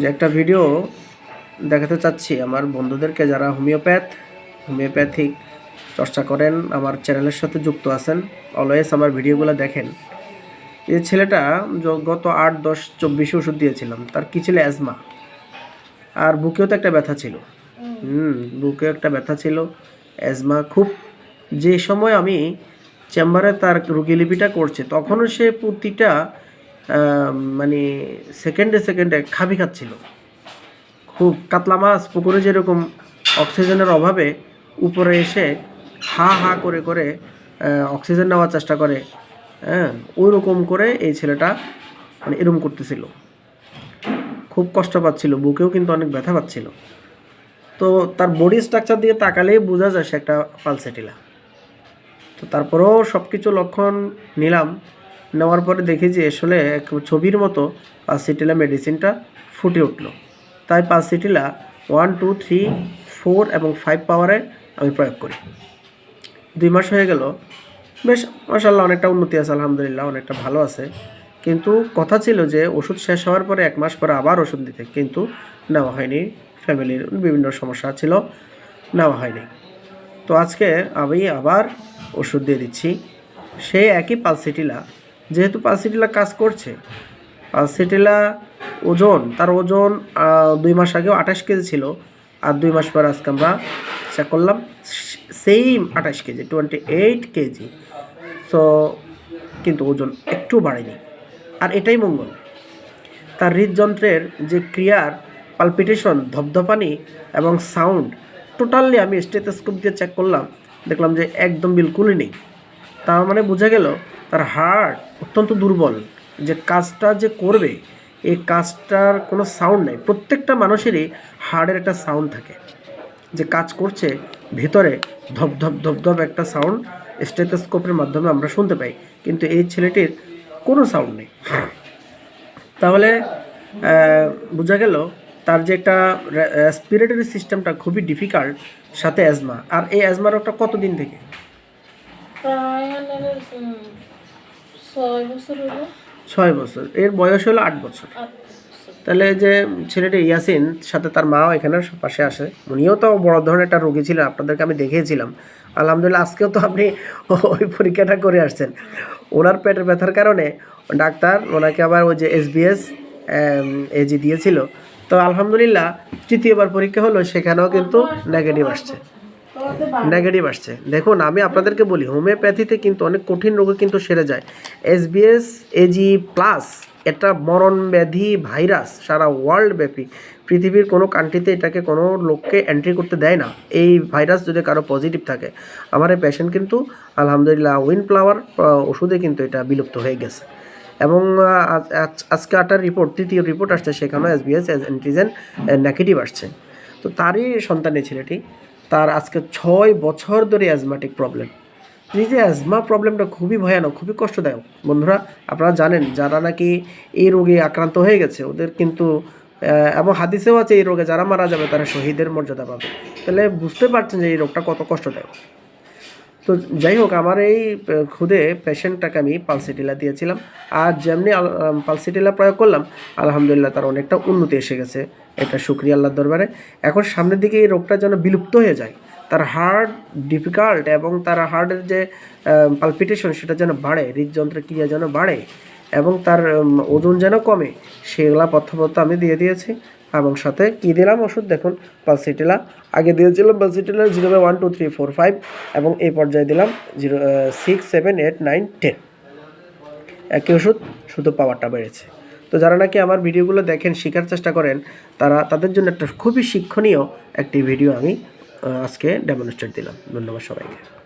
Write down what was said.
যে একটা ভিডিও দেখাতে চাচ্ছি। আমার বন্ধুদেরকে যারা হোমিওপ্যাথ, হোমিওপ্যাথিক চর্চা করেন, আমার চ্যানেলের সাথে যুক্ত আছেন অলওয়েজ আমার ভিডিওগুলো দেখেন। এই ছেলেটা গত আট, দশ, চব্বিশে ওষুধ দিয়েছিলাম। তার কী ছিল? অ্যাজমা আর বুকেও তো একটা ব্যথা ছিল। হুম বুকে একটা ব্যথা ছিল অ্যাজমা খুব। যে সময় আমি চেম্বারে তার রুগীলিপিটা করছে, তখনও সে প্রতিটা মানে সেকেন্ডে সেকেন্ডে খাবি খাচ্ছিল। খুব কাতলা মাছ, পুকুরে যেরকম অক্সিজেনের অভাবে উপরে এসে হা হা করে করে অক্সিজেন নেওয়ার চেষ্টা করে হ্যাঁ ওই রকম করে এই ছেলেটা মানে এরকম করতেছিল। খুব কষ্ট পাচ্ছিল, বুকেও কিন্তু অনেক ব্যথা পাচ্ছিল। তো তার বডি স্ট্রাকচার দিয়ে তাকালেই বোঝা যায় সে একটা পালসেটিলা। তো তারপরেও সব কিছু লক্ষণ নিলাম। নেওয়ার পরে দেখি যে আসলে এক ছবির মতো পালসিটিলা মেডিসিনটা ফুটে উঠল। তাই pulsatilla one, two, three, four এবং ফাইভ পাওয়ারে আমি প্রয়োগ করি। দুই মাস হয়ে গেল। বেশ মাসাল্লাহ অনেকটা উন্নতি আছে, আলহামদুলিল্লাহ অনেকটা ভালো আছে। কিন্তু কথা ছিল যে ওষুধ শেষ হওয়ার পরে এক মাস পরে আবার ওষুধ দিতে। কিন্তু নেওয়া হয়নি। ফ্যামিলির বিভিন্ন সমস্যা ছিল, নেওয়া হয়নি। তো আজকে আমি আবার ওষুধ দিয়ে দিচ্ছি। সেই একই পালসিটিলা যেহেতু পালসিটিলা কাজ করছে, পালসিটিলা ওজন, তার ওজন দুই মাস আগেও আঠাশ কেজি ছিল, আর দুই মাস পর আজকে আমরা চেক করলাম সেম আঠাশ KG twenty eight KG. So কিন্তু ওজন একটু বাড়েনি। আর এটাই মঙ্গল। তার হৃদযন্ত্রের যে ক্রিয়ার পালপিটেশন ধপধপানি এবং সাউন্ড টোটালি আমি স্টেথোস্কোপ দিয়ে চেক করলাম, দেখলাম যে একদম বিলকুলই নেই। তার মানে বোঝা গেল তার হার্ট অত্যন্ত দুর্বল। যে কাজটা যে করবে, এই কাজটার কোনো সাউন্ড নেই। প্রত্যেকটা মানুষেরই হার্টের একটা সাউন্ড থাকে। যে কাজ করছে, ভিতরে ধপ ধপ ধপ ধপ একটা সাউন্ড স্টেথোস্কোপের মাধ্যমে আমরা শুনতে পাই। কিন্তু এই ছেলেটির কোনো সাউন্ড নেই। তাহলে বোঝা গেল তার যে একটা রেসপিরেটরি সিস্টেমটা খুবই ডিফিকাল্ট সাথে অ্যাজমা আর এই অ্যাজমা রোগটা কতদিন থেকে? ছয় বছর ছয় বছর। এর বয়স হলো আট বছর। আট বছর। তাহলে যে ছেলেটি ইয়াসিন সাথে তার মাও এখানে পাশে আসে উনিও তো বড় ধরনের একটা রোগী ছিলেন আপনাদেরকে আমি দেখিয়েছিলাম। আলহামদুলিল্লাহ আজকেও তো আপনি ওই পরীক্ষাটা করে আসছেন। ওনার পেটের ব্যথার কারণে ডাক্তার ওনাকে আবার ওই যে এসবিএস এজি দিয়েছিল। তো আলহামদুলিল্লাহ তৃতীয়বার পরীক্ষা হলো সেখানেও কিন্তু নেগেটিভ আসছে। নেগেটিভ আসছে। দেখুন, আমি আপনাদেরকে বলি, হোমিওপ্যাথিতে কিন্তু অনেক কঠিন রোগে কিন্তু সেরে যায়। এসবিএস এজি প্লাস এটা মরণ ব্যাধি ভাইরাস, সারা ওয়ার্ল্ড ব্যাপী। পৃথিবীর কোনো কান্ট্রিতে এটাকে কোনো লোককে এন্ট্রি করতে দেয় না। এই ভাইরাস যদি কারও পজিটিভ থাকে, আমার এই পেশেন্ট কিন্তু আলহামদুলিল্লাহ উইন ফ্লাওয়ার ওষুধে কিন্তু এটা বিলুপ্ত হয়ে গেছে। এবং আজ- আজ- আজকে আটার রিপোর্ট তৃতীয় রিপোর্ট আসছে, সেখানেও এসবিএস অ্যান্টিজেন নেগেটিভ আসছে। তো তারই সন্তান ছেলেটি তার আজকে ছয় বছর ধরে অ্যাজমাটিক প্রবলেম এই যে অ্যাজমা প্রবলেমটা খুবই ভয়ানক, খুবই কষ্টদায়ক। বন্ধুরা, আপনারা জানেন, যারা নাকি এই রোগে আক্রান্ত হয়ে গেছে, ওদের কিন্তু এবং হাদিসেও আছে এই রোগে যারা মারা যাবে, তারা শহীদের মর্যাদা পাবে। তাহলে বুঝতে পারছেন যে এই রোগটা কত কষ্টদায়ক। তো যাই হোক, আমার এই খুদে পেশেন্টটাকে আমি পালসিটিলা দিয়েছিলাম। আর যেমনি পালসিটিলা প্রয়োগ করলাম, আলহামদুলিল্লাহ তার অনেকটা উন্নতি এসে গেছে। এটা শুক্রিয়া আল্লাহর দরবারে। এখন সামনের দিকে এই রোগটা যেন বিলুপ্ত হয়ে যায়, তার হার্ট ডিফিকাল্ট এবং তার হার্টের যে পালপিটেশন, সেটা যেন বাড়ে, হৃদযন্ত্রের ক্রিয়া যেন বাড়ে এবং তার ওজন যেন কমে, সেগুলা পথ্যপত্র আমি দিয়ে দিয়েছি। এবং সাথে কী দিলাম ওষুধ, দেখুন, পালসিটিলা। আগে দিয়েছিলাম pulsatilla zero one two three four five এবং এই পর্যায়ে দিলাম zero six, seven, eight, nine, ten. একই ওষুধ, শুধু পাওয়ারটা বেড়েছে। তো যারা নাকি আমার ভিডিওগুলো দেখেন, শেখার চেষ্টা করেন, তারা, তাদের জন্য একটা খুবই শিক্ষণীয় একটি ভিডিও আমি আজকে ডেমনস্ট্রেট দিলাম। ধন্যবাদ সবাইকে।